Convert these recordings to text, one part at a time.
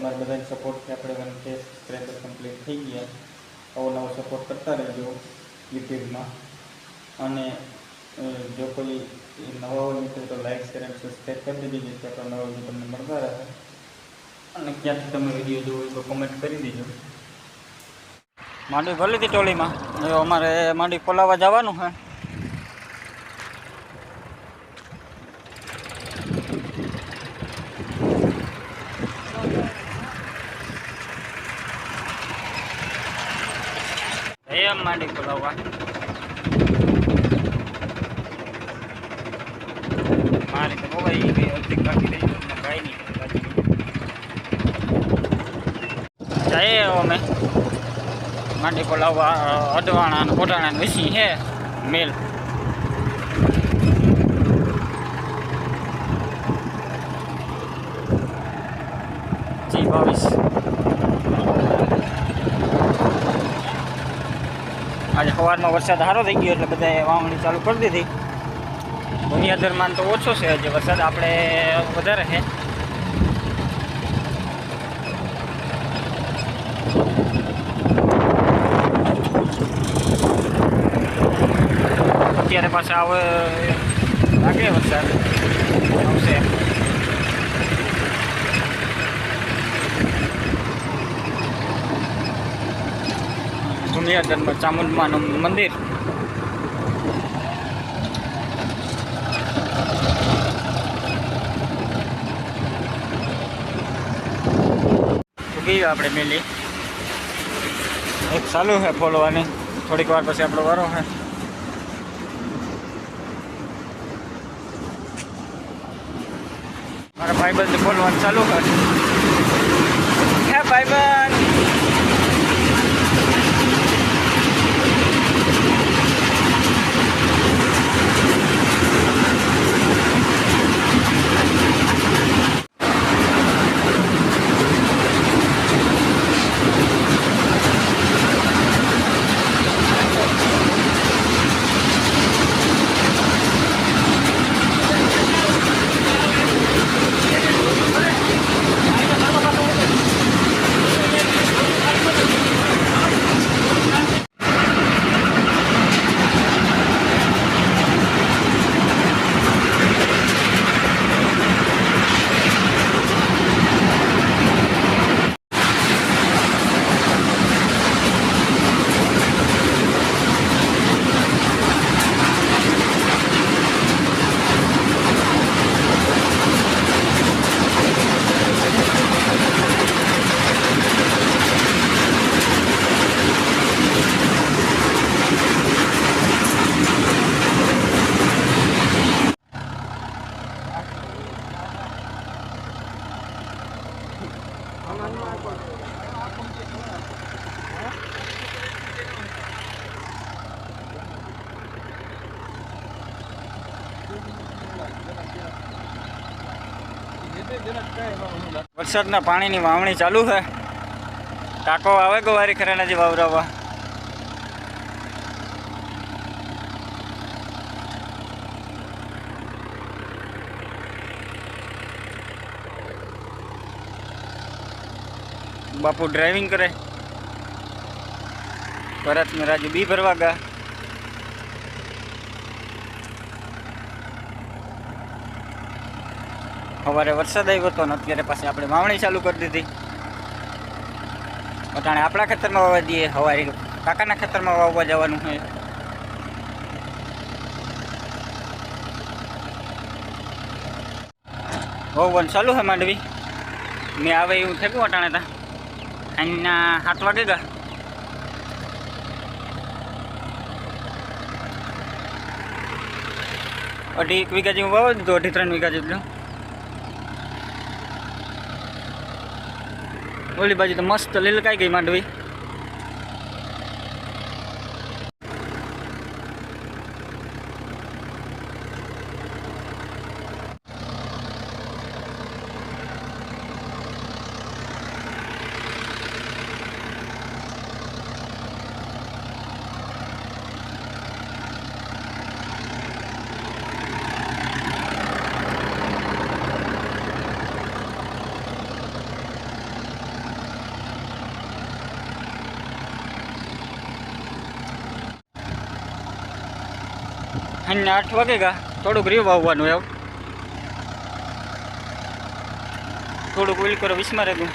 તમારા સપોર્ટ સપોર્ટથી આપણે વન કે સબસ્ક્રાઈબર કમ્પ્લીટ થઈ ગયા, આવો નવો સપોર્ટ કરતા રહેજો યુટ્યુબમાં. અને જો કોઈ નવા હોય મિત્રો તો લાઈક શેર અને સબસ્ક્રાઈબ કરી દેજો, જેથી આપણા નવા તમને મળતા રહે. અને ક્યાંથી તમે વીડિયો જોવો તો કોમેન્ટ કરી દેજો. માંડવી ભરી હતી ટોલીમાં અમારે માંડવી ખોલાવવા જવાનું હે એમ માંડી ખોલાવવા મારે તો નહીં જઈએ અમે. માંડી ખોલાવવા અડવાણા ઓઢાણા વિસી હે, મેલ. બાવીસ. આજે સવારમાં વરસાદ સારો થઈ ગયો એટલે બધાએ વાવણી ચાલુ કરી દીધી. દુનિયાદરમાં તો ઓછો છે આજે વરસાદ, આપણે વધારે છે. અત્યારે પાછા આવે લાગે વરસાદ. આવશે. દુનિયાદરમાં ચામુંડમાનું મંદિર. આપણે મેલી? એક ચાલુ છે ફોલવાની થોડીક વાર પછી આપણો વારો છે. મારા ભાઈબંધ ફોલવાનું ચાલુ છે હે ભાઈબંધ! વરસાદના પાણીની વાવણી ચાલુ છે. ટાંકો આવે ગવારી નથી વાવરાવા? બાપુ ડ્રાઇવિંગ કરે. ભરત ને રાજુ બી ભરવા ગયા. સવારે વરસાદ આવ્યો હતો ને અત્યારે પાછી આપણે વાવણી ચાલુ કરી દીધી. અટાણે આપણા ખેતરમાં વાવવા દઈએ સવારે કાકાના ખેતરમાં વાવવા જવાનું છે. વાવવાનું ચાલુ છે માંડવી. મેં આવે એવું થયું અટાણે તા. અહીંના સાત વાગે ગયા અઢી એક વીઘા જેવું વાવો દીધું અઢી ત્રણ વીઘા જેટલું. ઓલી બાજુ તો મસ્ત લીલકાઈ ગઈ માંડવી. અને આઠ વાગે ગયા થોડુંક રીવ આવવાનું એવું થોડુંક ઓઇલ કરો વિસ્માર રહેતું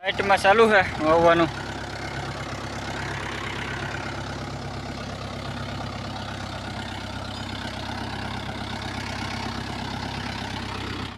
લાઇટમાં ચાલુ છે વાવવાનું.